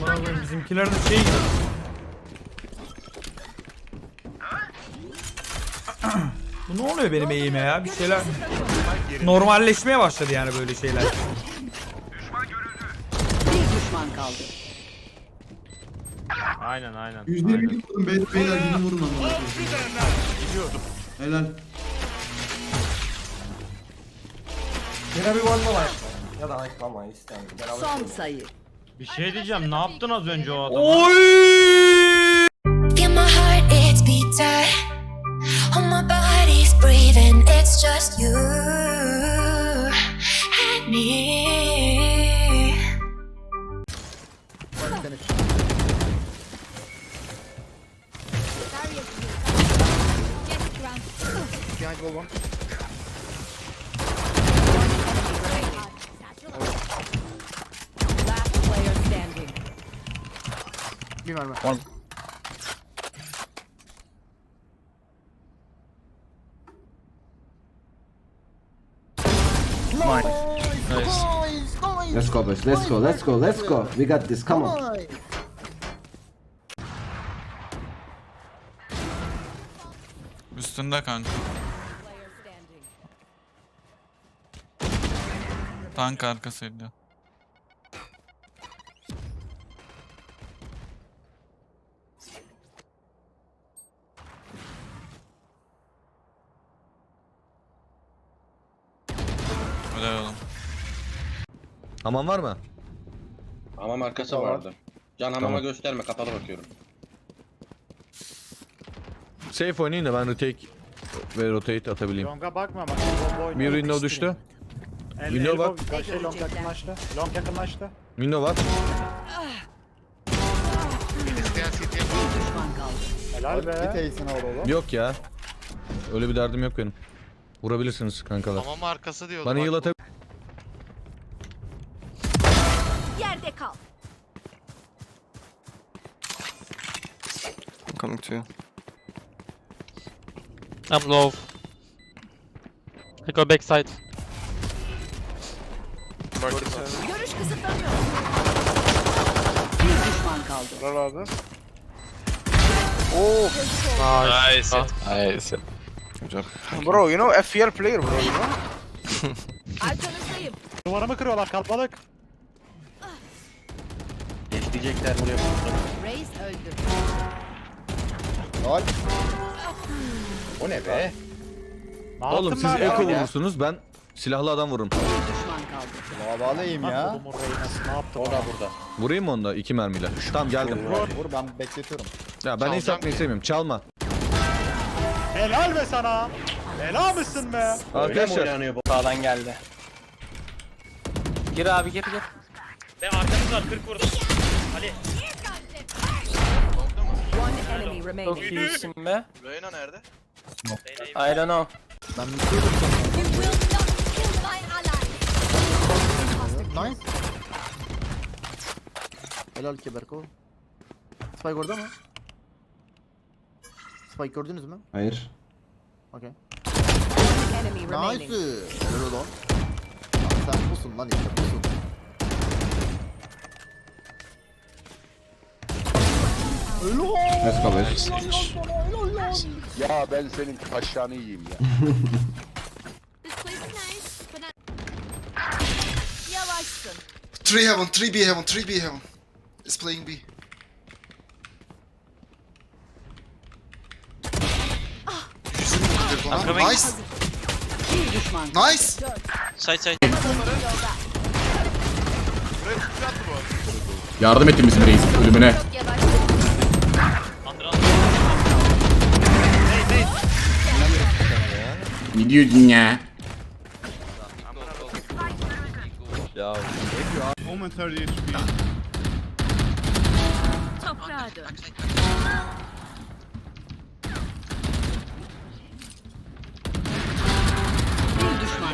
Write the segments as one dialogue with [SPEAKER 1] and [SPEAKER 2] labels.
[SPEAKER 1] Koyayım bizimkiler de şey gibi. Bu ne oluyor benim eğime ya? Bir şeyler normalleşmeye başladı yani böyle şeyler.
[SPEAKER 2] Bir düşman kaldı.
[SPEAKER 3] Aynen aynen.
[SPEAKER 4] Yüzde
[SPEAKER 3] aynen.
[SPEAKER 4] bir vurun beyler, beyler gidin vurun amına koyayım. Helal.
[SPEAKER 5] Yine bir one more Ya da ayıklamayı istemiyorum.
[SPEAKER 2] Son sayı.
[SPEAKER 3] Bir şey diyeceğim. Ne yaptın az önce o adama?
[SPEAKER 1] Oy!
[SPEAKER 6] Feel my heart, it's beating. Oh, my body's breathing. It's just you and me.
[SPEAKER 2] Last player standing.
[SPEAKER 7] Let's go boys, let's go, let's go, let's go. We got this, come on.
[SPEAKER 8] Üstünde kanka. Tank arkasıydı. Helal oğlum.
[SPEAKER 9] Hamam var mı?
[SPEAKER 10] Hamam arkası vardı. Can hamama gösterme kapalı bakıyorum.
[SPEAKER 9] Safe oynayın da ben retake ve rotate atabileyim.
[SPEAKER 3] Long'a bakma bak. Bomba oynuyor.
[SPEAKER 9] Bir window düştü.
[SPEAKER 3] El,
[SPEAKER 9] Window
[SPEAKER 3] elbow-
[SPEAKER 9] var.
[SPEAKER 3] Şey, long yakınlaştı. Long yakınlaştı.
[SPEAKER 9] Window var.
[SPEAKER 3] Helal be.
[SPEAKER 9] Yok ya. Öyle bir derdim yok benim. Vurabilirsiniz kankalar.
[SPEAKER 8] Hamam arkası diyordu.
[SPEAKER 9] Bana heal atabilir.
[SPEAKER 2] Yerde kal.
[SPEAKER 8] Coming to you. I'm low. I go backside.
[SPEAKER 2] Görüş kısıtlanıyor. Bir düşman kaldı.
[SPEAKER 8] Nice. Nice.
[SPEAKER 5] Bro, you know FPL player bro, you know?
[SPEAKER 2] Arkanızdayım.
[SPEAKER 3] Duvarımı kırıyorlar kalbalık.
[SPEAKER 10] Geçleyecekler buraya.
[SPEAKER 2] Reis öldü.
[SPEAKER 10] O ne be?
[SPEAKER 3] Ne
[SPEAKER 9] Oğlum
[SPEAKER 3] yaptın
[SPEAKER 9] siz eko
[SPEAKER 3] ya?
[SPEAKER 9] vurursunuz ben silahlı adam vururum.
[SPEAKER 2] Düşman kaldı.
[SPEAKER 5] Babalıyım
[SPEAKER 3] Lan kolumun reynası, Ne yaptı
[SPEAKER 10] O
[SPEAKER 3] bana?
[SPEAKER 10] da burada.
[SPEAKER 9] Vurayım mı onda iki mermiyle? Tamam geldim.
[SPEAKER 5] Vur ben bekletiyorum.
[SPEAKER 9] Ya ben ace atmayı sevmiyorum. Çalma.
[SPEAKER 3] Helal be sana. Helal mısın be?
[SPEAKER 9] Arkadaşlar?
[SPEAKER 5] Sağdan geldi.
[SPEAKER 8] Gir abi gir gir.
[SPEAKER 2] One enemy remaining.
[SPEAKER 8] iyisin be.
[SPEAKER 10] Reyna nerede?
[SPEAKER 8] I don't know.
[SPEAKER 5] Nice. Helal ki Berko. Spike orada mı? Spike gördünüz mü?
[SPEAKER 7] Hayır.
[SPEAKER 5] Okey.
[SPEAKER 2] Enemy remaining.
[SPEAKER 5] Helal lan. Lan Sen pusun lan işte pusun.
[SPEAKER 7] Let's go boys.
[SPEAKER 10] Ya ben senin taşlarını yiyeyim ya.
[SPEAKER 2] Yavaşsın.
[SPEAKER 11] 3 heaven, 3 B heaven, 3 B heaven. Is playing B.
[SPEAKER 8] Coming.
[SPEAKER 11] Nice,
[SPEAKER 2] Bir düşman
[SPEAKER 11] nice.
[SPEAKER 8] Side side.
[SPEAKER 7] Yardım ettin bizim reis ölümüne. Ne diyorsun ya?
[SPEAKER 2] Toprağa dön.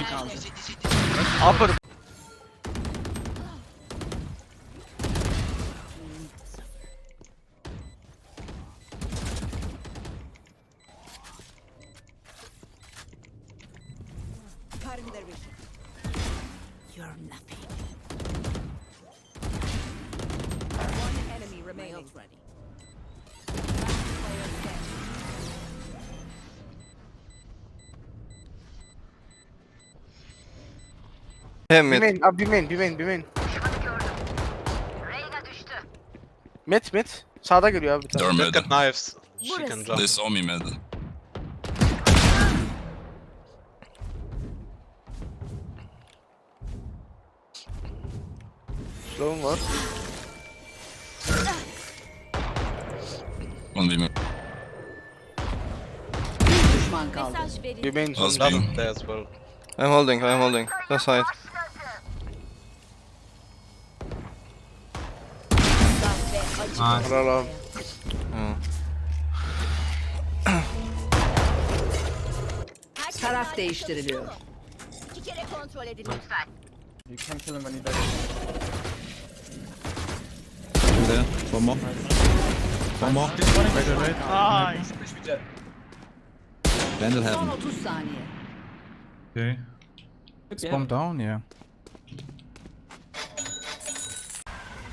[SPEAKER 2] Düşman kaldı. You're nothing. One Shield ready.
[SPEAKER 12] Hem mid. Bimain, abi bimain, bimain, bimain. Met, met. Sağda geliyor abi bir tane.
[SPEAKER 13] They're mid.
[SPEAKER 12] knives.
[SPEAKER 2] Burası.
[SPEAKER 13] They saw me mid.
[SPEAKER 12] Slow'um var.
[SPEAKER 13] One v mid.
[SPEAKER 2] Bir düşman kaldı.
[SPEAKER 12] Bimain
[SPEAKER 13] Last
[SPEAKER 12] sonunda.
[SPEAKER 13] beam.
[SPEAKER 12] I'm holding, I'm holding. That's side. Helal abi.
[SPEAKER 2] Taraf değiştiriliyor.
[SPEAKER 8] İki kere kontrol edin lütfen.
[SPEAKER 14] You can kill him when he dies.
[SPEAKER 6] There. One more. One more.
[SPEAKER 15] Nice.
[SPEAKER 6] Vandal
[SPEAKER 2] Son
[SPEAKER 6] heaven.
[SPEAKER 2] 30 saniye.
[SPEAKER 16] Okay.
[SPEAKER 14] Bomb down, yeah.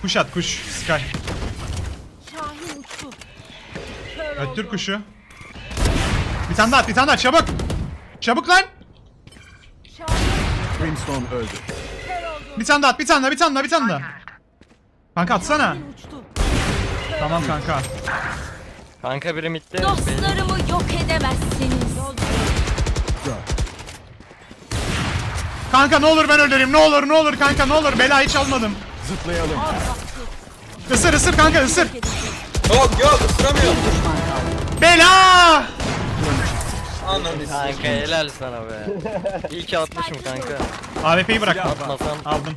[SPEAKER 15] Kuş at kuş. Sky. Öttür kuşu. Bir tane daha bir tane daha çabuk. Çabuk lan.
[SPEAKER 13] Brimstone öldü.
[SPEAKER 15] Bir tane daha bir tane daha bir tane daha bir tane daha. Kanka atsana. Tamam kanka.
[SPEAKER 12] Kanka biri midde.
[SPEAKER 8] Dostlarımı yok edemezsiniz.
[SPEAKER 15] Kanka ne olur ben ölürüm ne olur ne olur kanka ne olur bela hiç almadım.
[SPEAKER 13] Zıplayalım.
[SPEAKER 15] Isır ısır kanka ısır.
[SPEAKER 12] Yok yok ısıramıyorum.
[SPEAKER 15] Bela!
[SPEAKER 12] Kanka helal sana be. İyi ki atmışım kanka.
[SPEAKER 15] AWP'yi bırak.
[SPEAKER 12] Atmasam
[SPEAKER 15] Aldım.